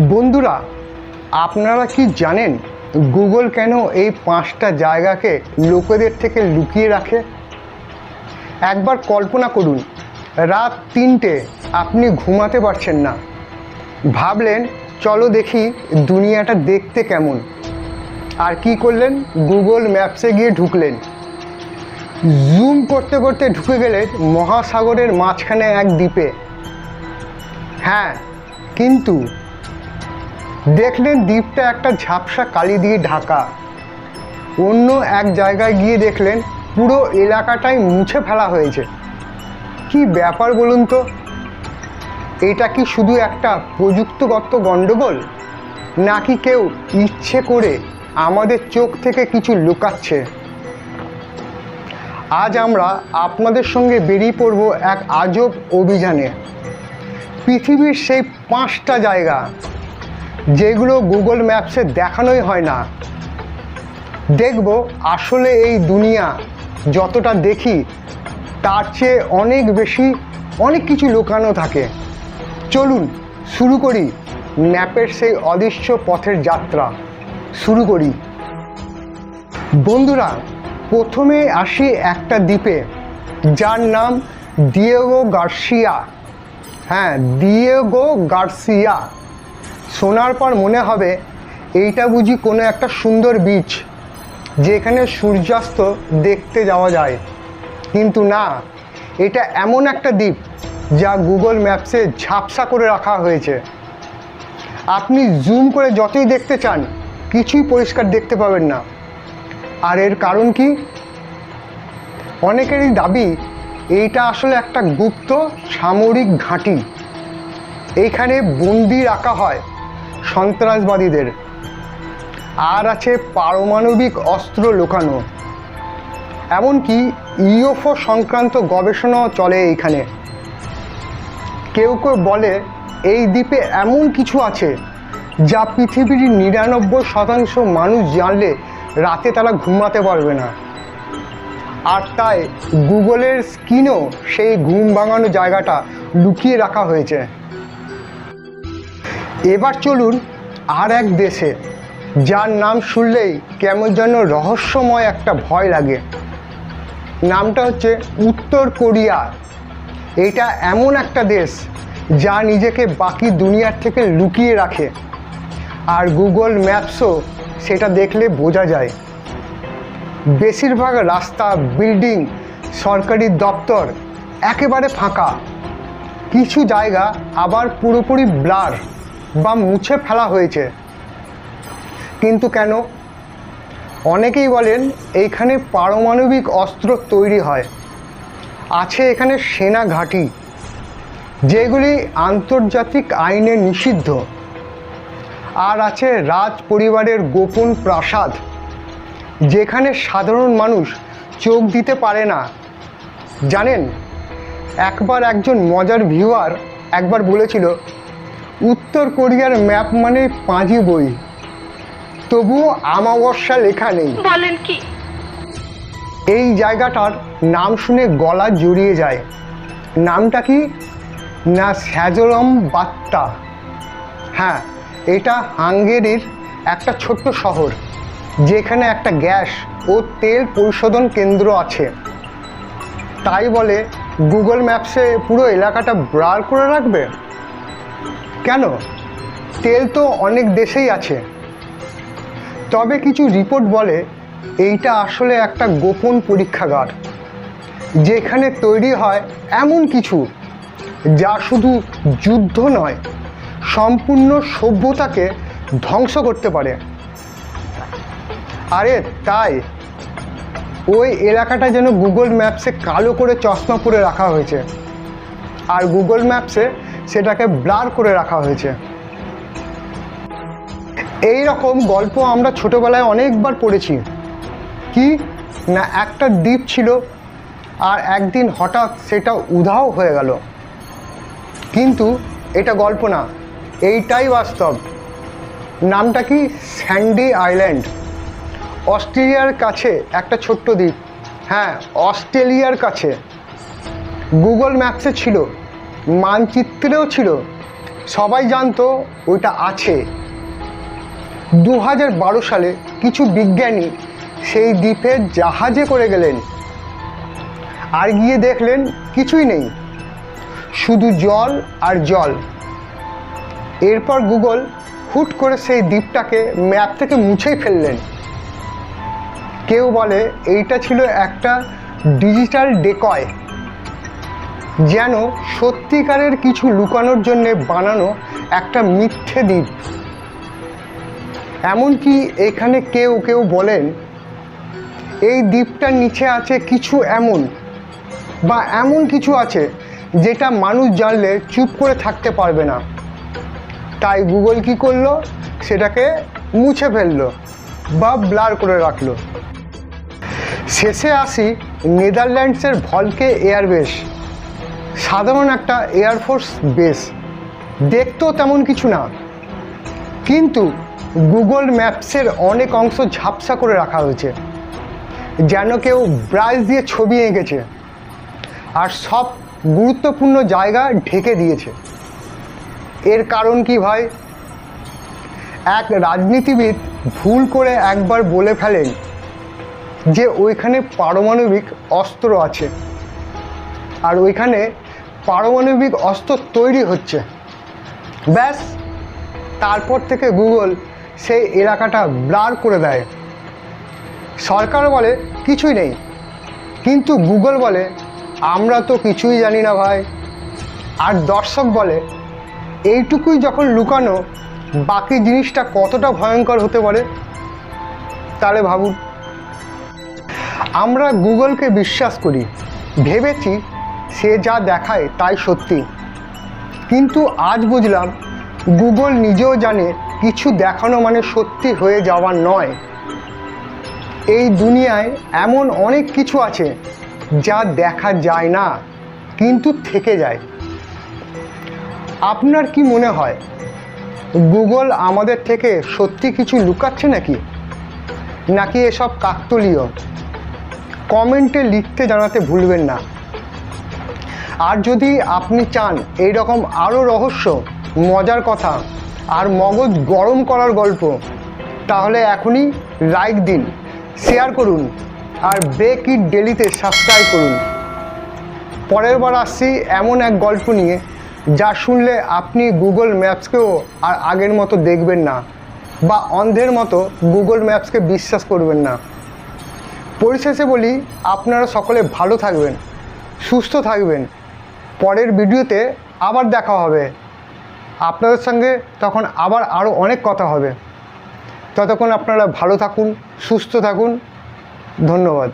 বন্ধুরা, আপনারা কি জানেন গুগল কেন এই পাঁচটা জায়গাকে লোকেদের থেকে লুকিয়ে রাখে? একবার কল্পনা করুন, রাত তিনটে আপনি ঘুমাতে পারছেন না। ভাবলেন, চলো দেখি দুনিয়াটা দেখতে কেমন। আর কি করলেন? গুগল ম্যাপসে গিয়ে ঢুকলেন। জুম করতে করতে ঢুকে গেলেন মহাসাগরের মাঝখানে এক দ্বীপে। হ্যাঁ কিন্তু দেখলেন দ্বীপটা একটা ঝাপসা কালি দিয়ে ঢাকা। অন্য এক জায়গায় গিয়ে দেখলেন পুরো এলাকাটাই মুছে ফেলা হয়েছে। কি ব্যাপার বলুন তো? এটা কি শুধু একটা প্রযুক্তিগত গণ্ডগোল নাকি কেউ ইচ্ছে করে আমাদের চোখ থেকে কিছু লুকাচ্ছে? আজ আমরা আপনাদের সঙ্গে বেরিয়ে পড়ব এক আজব অভিযানে। পৃথিবীর সেই পাঁচটা জায়গা। যেগুলো গুগল ম্যাপসে দেখানোই হয় না। দেখব আসলে এই দুনিয়া যতটা দেখি, তার চেয়ে অনেক বেশি অনেক কিছু লুকানো থাকে। চলুন, শুরু করি ম্যাপের সেই অদৃশ্য পথের যাত্রা। শুরু করি। বন্ধুরা, প্রথমে আসি একটা দ্বীপে, যার নাম দিয়েগো গার্সিয়া হ্যাঁ দিয়েগো গার্সিয়া শোনার পর মনে হবে এইটা বুঝি কোনো একটা সুন্দর বীচ যেখানে সূর্যাস্ত দেখতে যাওয়া যায়। কিন্তু না, এটা এমন একটা দ্বীপ যা গুগল ম্যাপসে ঝাপসা করে রাখা হয়েছে। আপনি জুম করে যতই দেখতে চান, কিছুই পরিষ্কার দেখতে পাবেন না। আর এর কারণ কি? অনেকেরই দাবি, এইটা আসলে একটা গুপ্ত সামরিক ঘাঁটি। এইখানে বন্দি রাখা হয়। সন্ত্রাসবাদীদের। আর আছে পারমাণবিক অস্ত্র লুকানো। এমনকি ইউএফও সংক্রান্ত গবেষণাও চলে এইখানে। কেউ কেউ বলে এই দ্বীপে এমন কিছু আছে যা পৃথিবীর নিরানব্বই শতাংশ মানুষ জানলে রাতে তারা ঘুমাতে পারবে না। আর তাই গুগলের স্ক্রিনও সেই ঘুম ভাঙানো জায়গাটা লুকিয়ে রাখা হয়েছে। এবার চলুন আর এক দেশে, যার নাম শুনলেই কেমন যেন রহস্যময় একটা ভয় লাগে। নামটা হচ্ছে উত্তর কোরিয়া। এটা এমন একটা দেশ যা নিজেকে বাকি দুনিয়ার থেকে লুকিয়ে রাখে। আর গুগল ম্যাপসও সেটা দেখলে বোঝা যায়। বেশিরভাগ রাস্তা, বিল্ডিং, সরকারি দপ্তর একেবারে ফাঁকা। কিছু জায়গা আবার পুরোপুরি ব্লার। বা মুছে ফেলা হয়েছে। কিন্তু কেন? অনেকেই বলেন, এইখানে পারমাণবিক অস্ত্র তৈরি হয়। আছে এখানে সেনা ঘাঁটি, যেগুলি আন্তর্জাতিক আইনে নিষিদ্ধ। আর আছে রাজ পরিবারের গোপন প্রাসাদ, যেখানে সাধারণ মানুষ চোখ দিতে পারে না। জানেন, একবার একজন মজার ভিউয়ার একবার বলেছিল উত্তর কোরিয়ার ম্যাপ মানে পাঁজি বই। তবুও আমাবস্যা লেখা নেই। বলেন কি? এই জায়গাটার নাম শুনে গলা জড়িয়ে যায়। নামটা কি? না স্যাজরম বাত্তা। হ্যাঁ এটা হাঙ্গেরির একটা ছোট্ট শহর যেখানে একটা গ্যাস ও তেল পরিশোধন কেন্দ্র আছে। তাই বলে গুগল ম্যাপসে পুরো এলাকাটা ব্রার করে রাখবে? কেন? তেল তো অনেক দেশেই আছে। তবে কিছু রিপোর্ট বলে এইটা আসলে একটা গোপন পরীক্ষাগার, যেখানে তৈরি হয় এমন কিছু যা শুধু যুদ্ধ নয়, সম্পূর্ণ সভ্যতাকে ধ্বংস করতে পারে। আরে তাই, ওই এলাকাটা যেন গুগল ম্যাপসে কালো করে চশমা পরে রাখা হয়েছে। আর গুগল ম্যাপসে সেটাকে ব্লার করে রাখা হয়েছে। এই রকম গল্প আমরা ছোটবেলায় অনেকবার পড়েছি। কি? না, একটা দ্বীপ ছিল, আর একদিন হঠাৎ সেটা উধাও হয়ে গেল। কিন্তু এটা গল্প না, এইটাই বাস্তব। নামটা কি? Sandy Island. অস্ট্রেলিয়ার কাছে একটা ছোট্ট দ্বীপ। হ্যাঁ অস্ট্রেলিয়ার কাছে। গুগল ম্যাপসে ছিল মানচিত্রেও ছিল। সবাই জানতো ওইটা আছে। দু হাজার বারো সালে কিছু বিজ্ঞানী সেই দ্বীপে জাহাজে করে গেলেন। আর গিয়ে দেখলেন কিছুই নেই। শুধু জল আর জল। এরপর গুগল হুট করে সেই দ্বীপটাকে ম্যাপ থেকে মুছেই ফেললেন। কেউ বলে এইটা ছিল একটা ডিজিটাল ডেকয়। যেন সত্যিকারের কিছু লুকানোর জন্যে বানানো একটা মিথ্যে দ্বীপ। এমনকি এখানে কেউ কেউ বলেন, এই দ্বীপটার নিচে আছে কিছু এমন বা এমন কিছু আছে যেটা মানুষ জানলে চুপ করে থাকতে পারবে না। তাই গুগল কি করল? সেটাকে মুছে ফেলল বা ব্লার করে রাখল। শেষে আসি নেদারল্যান্ডসের ভলকে এয়ারবেস। সাধারণ একটা এয়ারফোর্স বেস দেখতেও তেমন কিছু না। কিন্তু গুগল ম্যাপসের অনেক অংশ ঝাপসা করে রাখা হয়েছে। যেন কেউ ব্রাশ দিয়ে ছবি এঁকেছে। আর সব গুরুত্বপূর্ণ জায়গা ঢেকে দিয়েছে। এর কারণ কি ভাই? এক রাজনীতিবিদ ভুল করে একবার বলে ফেলেন যে ওইখানে পারমাণবিক অস্ত্র আছে। আর ওইখানে পারমাণবিক অস্ত্র তৈরি হচ্ছে। ব্যাস, তারপর থেকে গুগল সেই এলাকাটা ব্লার করে দেয়। সরকার বলে, কিছুই নেই। কিন্তু গুগল বলে, আমরা তো কিছুই জানি না ভাই। আর দর্শক বলে, এইটুকুই যখন লুকানো, বাকি জিনিসটা কতটা ভয়ঙ্কর হতে পারে? তাহলে ভাবুন। আমরা গুগলকে বিশ্বাস করি, ভেবেছি সে যা দেখায় তাই সত্যি। কিন্তু আজ বুঝলাম, গুগল নিজেও জানে কিছু দেখানো মানে সত্যি হয়ে যাওয়া নয়। এই দুনিয়ায় এমন অনেক কিছু আছে যা দেখা যায় না, কিন্তু থেকে যায়। আপনার কি মনে হয়, গুগল আমাদের থেকে সত্যি কিছু লুকাচ্ছে নাকি? নাকি এসব কাকতলীয়? কমেন্টে লিখতে জানাতে ভুলবেন না। আর যদি আপনি চান এই রকম আরও রহস্য, মজার কথা আর মগজ গরম করার গল্প, তাহলে এখনই লাইক দিন, শেয়ার করুন আর ব্রেক ইট ডেলিতে সাবস্ক্রাইব করুন। পরের বার আসছি এমন এক গল্প নিয়ে যা শুনলে আপনি গুগল ম্যাপসকেও আর আগের মতো দেখবেন না বা অন্ধের মতো গুগল ম্যাপসকে বিশ্বাস করবেন না। পরিশেষে বলি, আপনারা সকলে ভালো থাকবেন, সুস্থ থাকবেন। পরের ভিডিওতে আবার দেখা হবে। আপনাদের সঙ্গে তখন আবার আরও অনেক কথা হবে। ততক্ষণ আপনারা ভালো থাকুন, সুস্থ থাকুন। ধন্যবাদ।